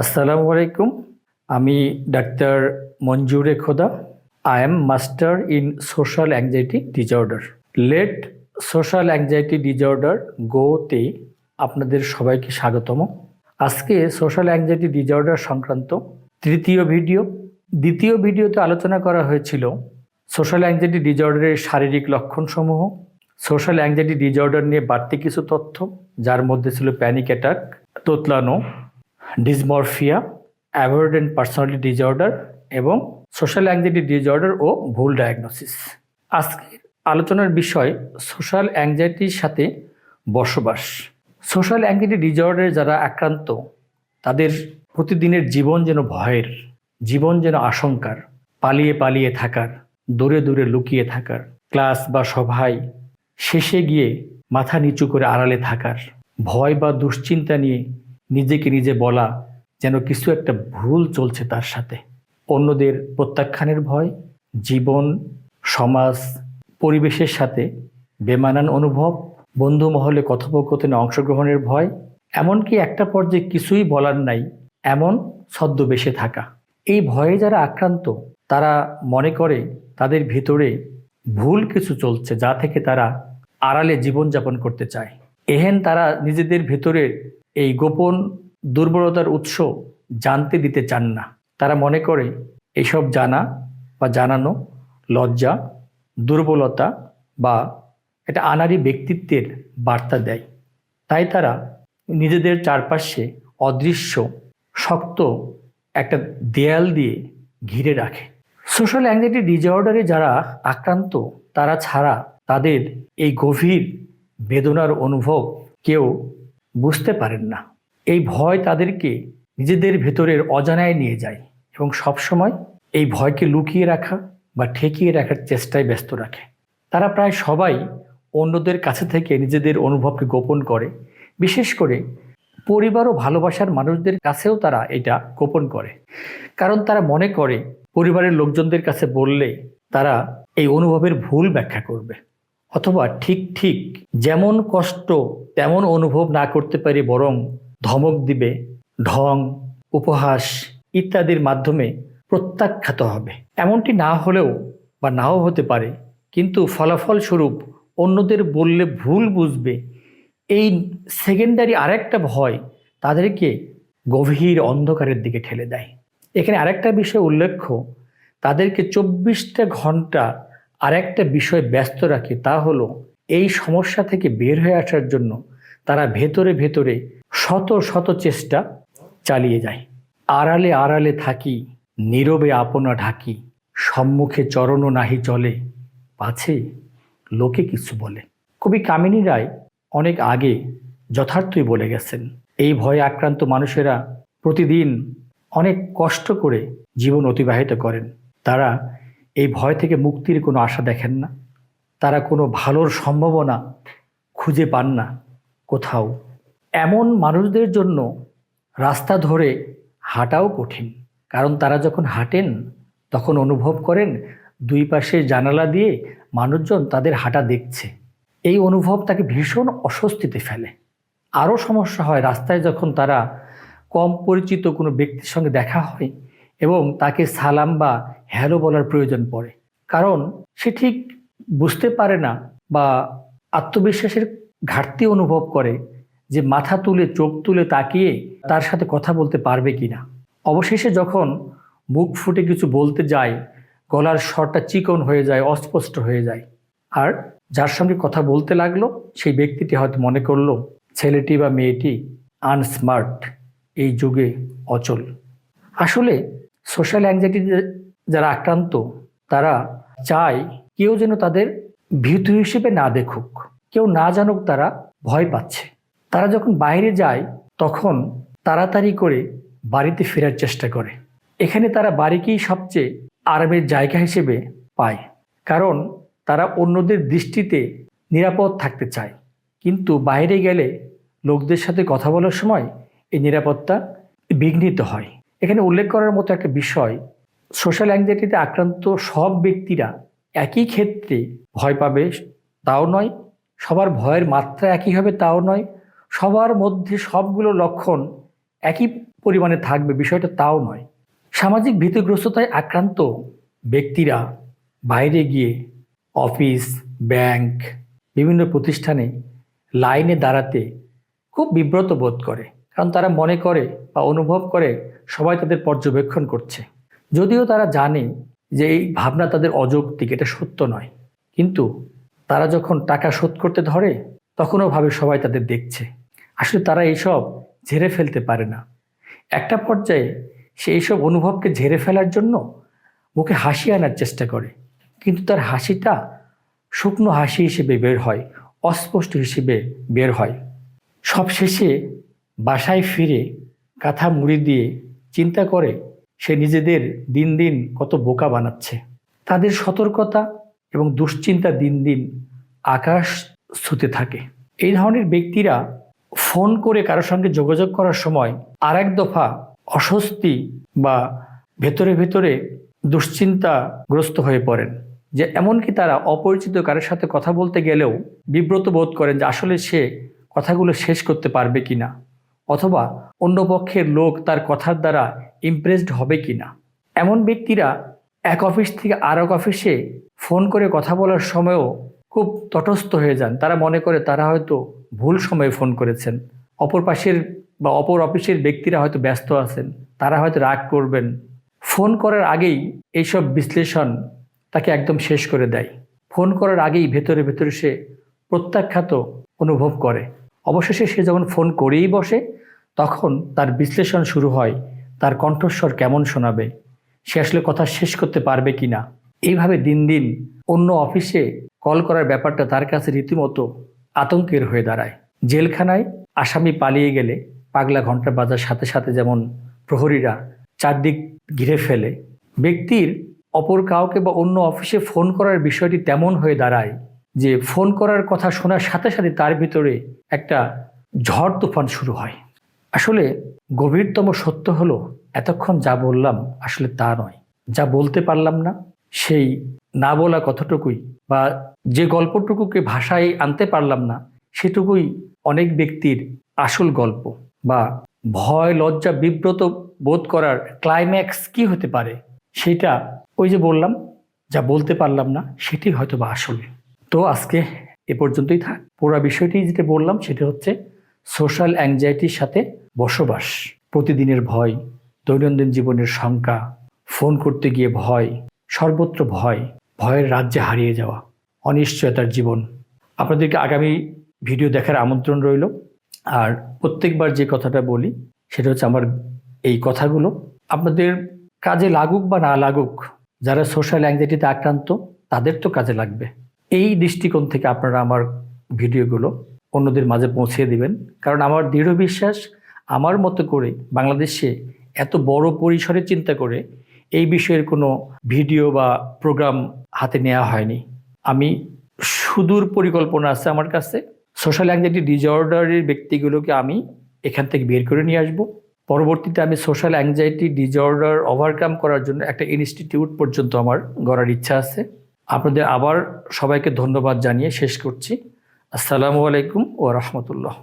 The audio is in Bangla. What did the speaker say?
আসসালামু আলাইকুম। আমি doctor Manzure Khuda. I am master in social anxiety disorder let social anxiety disorder গোতে আপনাদের সবাইকে স্বাগতম। আজকে সোশ্যাল অ্যাংজাইটি ডিজঅর্ডার সংক্রান্ত তৃতীয় ভিডিও। দ্বিতীয় ভিডিওতে আলোচনা করা হয়েছিল সোশ্যাল অ্যাংজাইটি ডিজঅর্ডারের শারীরিক লক্ষণসমূহ সোশ্যাল অ্যাংজাইটি ডিজঅর্ডার নিয়ে বাড়তি কিছু তথ্য, যার মধ্যে ছিল প্যানিক অ্যাটাক তোতলানো ডিসমরফিয়া অ্যাভয়েডেন্ট পার্সোনালিটি ডিজঅর্ডার এবং সোশ্যাল অ্যাংজাইটি ডিজঅর্ডার ও ভুল ডায়াগনোসিস আজকের আলোচনার বিষয় সোশ্যাল অ্যাংজাইটির সাথে বসবাস। সোশ্যাল অ্যাংজাইটি ডিজঅর্ডারে যারা আক্রান্ত, তাদের প্রতিদিনের জীবন যেন ভয়ের, জীবন যেন আশঙ্কার, পালিয়ে পালিয়ে থাকার, দূরে দূরে লুকিয়ে থাকার, ক্লাস বা সভায় শেষে গিয়ে মাথা নিচু করে আড়ালে থাকার, ভয় বা দুশ্চিন্তা নিয়ে নিজেকে নিজে বলা যেন কিছু একটা ভুল চলছে তার সাথে। অন্যদের প্রত্যাখ্যানের ভয়, জীবন, সমাজ, পরিবেশের সাথে বেমানান অনুভব বন্ধু মহলে কথোপকথনে অংশগ্রহণের ভয়, এমনকি একটা পর্যায়ে কিছুই বলার নাই, এমন ছদ্মবেশে থাকা। এই ভয়ে যারা আক্রান্ত, তারা মনে করে তাদের ভিতরে ভুল কিছু চলছে যা থেকে তারা আড়ালে জীবনযাপন করতে চায়। এহেন তারা নিজেদের ভেতরের এই গোপন দুর্বলতার উৎস জানতে দিতে চান না। তারা মনে করে এসব জানা বা জানানো লজ্জা, দুর্বলতা বা এটা আনারি ব্যক্তিত্বের বার্তা দেয়। তাই তারা নিজেদের চারপাশে অদৃশ্য, শক্ত একটা দেয়াল দিয়ে ঘিরে রাখে। সোশ্যাল অ্যাংজাইটি ডিজঅর্ডারে যারা আক্রান্ত, তারা ছাড়া তাদের এই গভীর বেদনার অনুভব কেউ বুঝতে পারেন না। এই ভয় তাদেরকে নিজেদের ভেতরের অজানায় নিয়ে যায় এবং সবসময় এই ভয়কে লুকিয়ে রাখা বা ঠেকিয়ে রাখার চেষ্টায় ব্যস্ত রাখে। তারা প্রায় সবাই অন্যদের কাছে থেকে নিজেদের অনুভবকে গোপন করে। বিশেষ করে পরিবার ও ভালোবাসার মানুষদের কাছেও তারা এটা গোপন করে। কারণ তারা মনে করে, পরিবারের লোকজনদের কাছে বললে তারা এই অনুভবের ভুল ব্যাখ্যা করবে। অথবা ঠিক ঠিক যেমন কষ্ট তেমন অনুভব না করতে পারি বরং ধমক দিবে, ঢং, উপহাস ইত্যাদির মাধ্যমে প্রত্যাখ্যাত হবে। এমনটি না হলেও বা নাও হতে পারে, কিন্তু ফলাফল স্বরূপ অন্যদের বললে ভুল বুঝবে। এই সেকেন্ডারি আরেকটা ভয় তাদেরকে গভীর অন্ধকারের দিকে ঠেলে দেয়। এখানে আরেকটা বিষয় উল্লেখ্য, তাদেরকে চব্বিশটা ঘণ্টা আরেকটা বিষয় ব্যস্ত রাখে তা হলো, এই সমস্যা থেকে বের হয়ে আসার জন্য তারা ভেতরে ভেতরে শত শত চেষ্টা চালিয়ে যায়। আড়ালে আড়ালে থাকি, নীরবে আপনা ঢাকি, সম্মুখে চরণও নাহি চলে। পাছে লোকে কিছু বলে। কবি কামিনী রায় অনেক আগে যথার্থই বলে গেছেন, এই ভয়ে আক্রান্ত মানুষেরা প্রতিদিন অনেক কষ্ট করে জীবন অতিবাহিত করেন। তারা এই ভয় থেকে মুক্তির কোনো আশা দেখেন না। তারা কোনো ভালোর সম্ভাবনা খুঁজে পান না কোথাও। এমন মানুষদের জন্য রাস্তা ধরে হাঁটাও কঠিন। কারণ তারা যখন হাঁটেন, তখন অনুভব করেন দুই পাশে জানালা দিয়ে মানুষজন তাদের হাঁটা দেখছে। এই অনুভব তাকে ভীষণ অস্বস্তিতে ফেলে। আরও সমস্যা হয়, রাস্তায় যখন তারা কম পরিচিত কোনো ব্যক্তির সঙ্গে দেখা হয় এবং তাকে সালাম বা হ্যালো বলার প্রয়োজন পড়ে। কারণ সে ঠিক বুঝতে পারে না বা আত্মবিশ্বাসের ঘাটতি অনুভব করে যে মাথা তুলে, চোখ তুলে তাকিয়ে তার সাথে কথা বলতে পারবে কি না অবশেষে যখন মুখ ফুটে কিছু বলতে যায়, গলার স্বরটা চিকন হয়ে যায়, অস্পষ্ট হয়ে যায়। আর যার সঙ্গে কথা বলতে লাগল, সেই ব্যক্তিটি হয়তো মনে করল, ছেলেটি বা মেয়েটি আনস্মার্ট, এই যুগে অচল। আসলে সোশ্যাল অ্যাংজাইটি যারা আক্রান্ত, তারা চায় কেউ যেন তাদের ভীতু হিসেবে না দেখুক। কেউ না জানুক তারা ভয় পাচ্ছে। তারা যখন বাইরে যায়, তখন তাড়াতাড়ি করে বাড়িতে ফেরার চেষ্টা করে। এখানে তারা বাড়িকেই সবচেয়ে আরামের জায়গা হিসেবে পায়। কারণ তারা অন্যদের দৃষ্টিতে নিরাপদ থাকতে চায়। কিন্তু বাইরে গেলে লোকদের সাথে কথা বলার সময় এই নিরাপত্তা বিঘ্নিত হয়। এখানে উল্লেখ করার মতো একটা বিষয় সোশ্যাল অ্যাংজাইটিতে আক্রান্ত সব ব্যক্তিরা একই ক্ষেত্রে ভয় পাবে, তাও নয়, সবার ভয়ের মাত্রা একই হবে, তাও নয়, সবার মধ্যে সবগুলো লক্ষণ একই পরিমাণে থাকবে, বিষয়টা তাও নয়। সামাজিক ভীতিগ্রস্ততায় আক্রান্ত ব্যক্তিরা বাইরে গিয়ে অফিস, ব্যাংক, বিভিন্ন প্রতিষ্ঠানে লাইনে দাঁড়াতে খুব বিব্রত বোধ করে। কারণ তারা মনে করে বা অনুভব করে সবাই তাদের পর্যবেক্ষণ করছে। যদিও তারা জানে যে এই ভাবনা তাদের অযৌক্তিক, এটা সত্য নয়। কিন্তু তারা যখন টাকা শোধ করতে ধরে, তখনও ভাবে সবাই তাদের দেখছে। আসলে তারা এইসব ঝেড়ে ফেলতে পারে না। একটা পর্যায়ে সে এইসব অনুভবকে ঝেড়ে ফেলার জন্য মুখে হাসি আনার চেষ্টা করে। কিন্তু তার হাসিটা শুকনো হাসি হিসেবে বের হয়, অস্পষ্ট হিসেবে বের হয়। সব শেষে বাসায় ফিরে কাঁথা মুড়ি দিয়ে চিন্তা করে সে নিজেদের দিন দিন কত বোকা বানাচ্ছে। তাদের সতর্কতা এবং দুশ্চিন্তা দিন দিন আকাশ ছুতে থাকে। এই ধরনের ব্যক্তিরা ফোন করে কারোর সঙ্গে যোগাযোগ করার সময় আর এক দফা অস্বস্তি বা ভেতরে ভেতরে দুশ্চিন্তাগ্রস্ত হয়ে পড়েন। যে এমনকি তারা অপরিচিত কারোর সাথে কথা বলতে গেলেও বিব্রত বোধ করেন যে আসলে সে কথাগুলো শেষ করতে পারবে কিনা। অথবা অন্য পক্ষের লোক তার কথার দ্বারা ইমপ্রেসড হবে কিনা। এমন ব্যক্তিরা এক অফিস থেকে আর এক অফিসে ফোন করে কথা বলার সময়ও খুব তটস্থ হয়ে যান। তারা মনে করে তারা হয়তো ভুল সময়ে ফোন করেছেন। অপর পাশের বা অপর অফিসের ব্যক্তিরা হয়তো ব্যস্ত আছেন। তারা হয়তো রাগ করবেন। ফোন করার আগেই এইসব বিশ্লেষণ তাকে একদম শেষ করে দেয়। ফোন করার আগেই ভেতরে ভেতরে সে প্রত্যাখ্যাত অনুভব করে। অবশেষে সে যখন ফোন করেই বসে, তখন তার বিশ্লেষণ শুরু হয়, তার কণ্ঠস্বর কেমন শোনাবে? সে আসলে কথা শেষ করতে পারবে কি না এইভাবে দিন দিন অন্য অফিসে কল করার ব্যাপারটা তার কাছে রীতিমতো আতঙ্কের হয়ে দাঁড়ায়। জেলখানায় আসামি পালিয়ে গেলে পাগলা ঘণ্টা বাজার সাথে সাথে যেমন প্রহরীরা চারদিক ঘিরে ফেলে, ব্যক্তির অপর কাউকে বা অন্য অফিসে ফোন করার বিষয়টি তেমন হয়ে দাঁড়ায় যে ফোন করার কথা শোনার সাথে সাথে তার ভিতরে একটা ঝড় তুফান শুরু হয়। আসলে গভীরতম সত্য হলো, এতক্ষণ যা বললাম আসলে তা নয়। যা বলতে পারলাম না, সেই না বলা কতটুকুই বা যে গল্পটুকুকে ভাষায় আনতে পারলাম না, সেটুকুই অনেক ব্যক্তির আসল গল্প বা ভয়, লজ্জা, বিব্রত বোধ করার ক্লাইম্যাক্স কি হতে পারে, সেটা ওই যে বললাম, যা বলতে পারলাম না, সেটি হয়তো বা আসলে। তো আজকে এ পর্যন্তই থাক। পুরো বিষয়টি যেটা বললাম সেটা হচ্ছে সোশ্যাল অ্যাংজাইটির সাথে বসবাস, প্রতিদিনের ভয়, দৈনন্দিন জীবনের শঙ্কা, ফোন করতে গিয়ে ভয়, সর্বত্র ভয়, ভয়ের রাজ্যে হারিয়ে যাওয়া, অনিশ্চয়তার জীবন। আপনাদেরকে আগামী ভিডিও দেখার আমন্ত্রণ রইল। আর প্রত্যেকবার যে কথাটা বলি, সেটা হচ্ছে আমার এই কথাগুলো। আপনাদের কাজে লাগুক বা না লাগুক, যারা সোশ্যাল অ্যাংজাইটিতে আক্রান্ত, তাদের তো কাজে লাগবে। এই দৃষ্টিকোণ থেকে আপনারা আমার ভিডিওগুলো অন্যদের মাঝে পৌঁছে দিবেন। কারণ আমার দৃঢ় বিশ্বাস, আমার মতো করে বাংলাদেশে এত বড় পরিসরে চিন্তা করে এই বিষয়ের কোনো ভিডিও বা প্রোগ্রাম হাতে নেওয়া হয়নি। আমি সুদূর পরিকল্পনা আছে আমার কাছে। সোশ্যাল অ্যাংজাইটি ডিজর্ডারের ব্যক্তিগুলোকে আমি এখান থেকে বের করে নিয়ে আসব। পরবর্তীতে আমি সোশ্যাল অ্যাংজাইটি ডিজঅর্ডার ওভারকাম করার জন্য একটা ইনস্টিটিউট পর্যন্ত আমার গড়ার ইচ্ছা আছে। আপনাদের আবার সবাইকে ধন্যবাদ জানিয়ে শেষ করছি। আসসালামু আলাইকুম ও রহমতুল্লাহ।